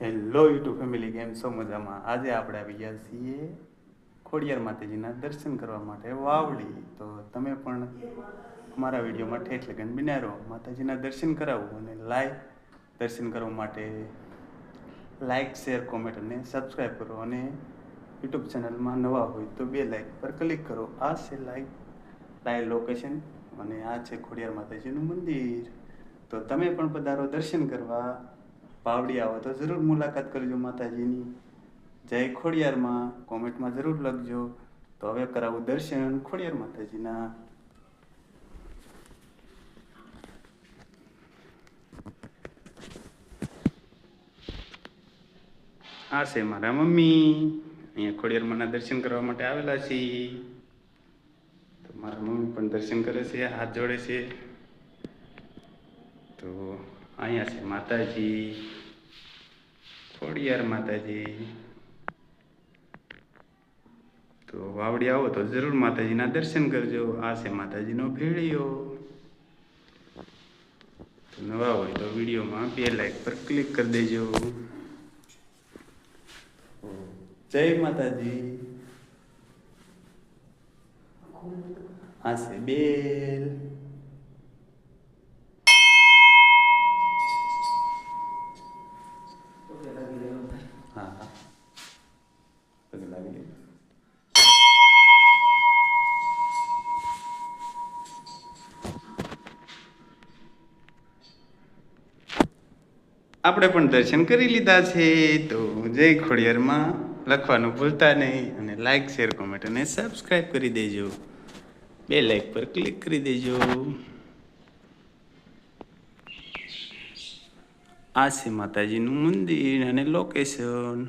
Hello YouTube family કેમ છો મજામાં? આજે આપણે આવી ગયા છીએ ખોડિયાર માતાજીના દર્શન કરવા માટે વાવડી. તો તમે પણ અમારા વિડીયોમાં ઠેઠ લગન બિનારો માતાજીના દર્શન કરાવું અને લાઈવ દર્શન કરવા માટે લાઈક શેર કોમેન્ટ અને સબસ્ક્રાઈબ કરો. અને યુટ્યુબ ચેનલમાં નવા હોય તો બે લાઈક પર ક્લિક કરો. આ છે લાઈવ લાઈવ લોકેશન અને આ છે ખોડિયાર માતાજીનું મંદિર. તો તમે પણ પધારો દર્શન કરવા. પાવડી આવો તો જરૂર મુલાકાત કરજો માતાજીની. જય ખોડિયારમાં, કોમેન્ટમાં જરૂર લખજો. તો હવે કરાવું દર્શન ખોડિયાર માતાજીના. આ છે મારા મમ્મી. અહીંયા ખોડિયારમાંના દર્શન કરવા માટે આવેલા છીએ તો મારા મમ્મી પણ દર્શન કરે છે, હાથ જોડે છે. તો અહીંયા છે માતાજી. ખોડિયાર માતાજી. તો વાવડી આવો તો જરૂર માતાજીના દર્શન કરજો. આ છે માતાજીનો ભેળિયો નવા હોય તો વિડીયોમાં બે લાઈક પર ક્લિક કરી દેજો. જય માતાજી. આ છે બેલ. આપણે પણ દર્શન કરી લીધા છે. તો જય ખોડિયારમાં. લખવાનું ભૂલતા નહીં અને લાઇક શેર કોમેન્ટ અને સબસ્ક્રાઈબ કરી દેજો. બે લાઇક પર ક્લિક કરી દેજો. આ છે માતાજીનું મંદિર અને લોકેશન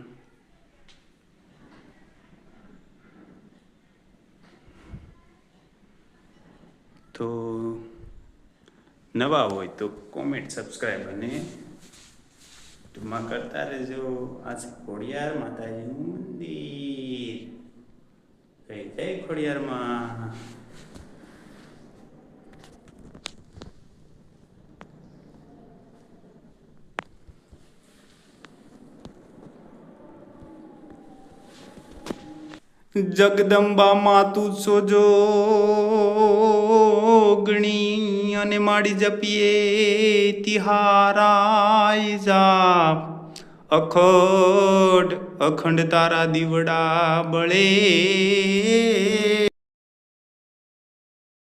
તો નવા હોય તો કોમેન્ટ સબસ્ક્રાઈબ અને ટૂંકમાં કરતા રહેજો. આ છે ખોડિયાર માતાજીનું મંદિર. જય ખોડિયારમાં. જગદંબા માતું સોજો ગણી અને માડી જપીએ તિહારાય જાપ. અખંડ અખંડ તારા દીવડા બળે.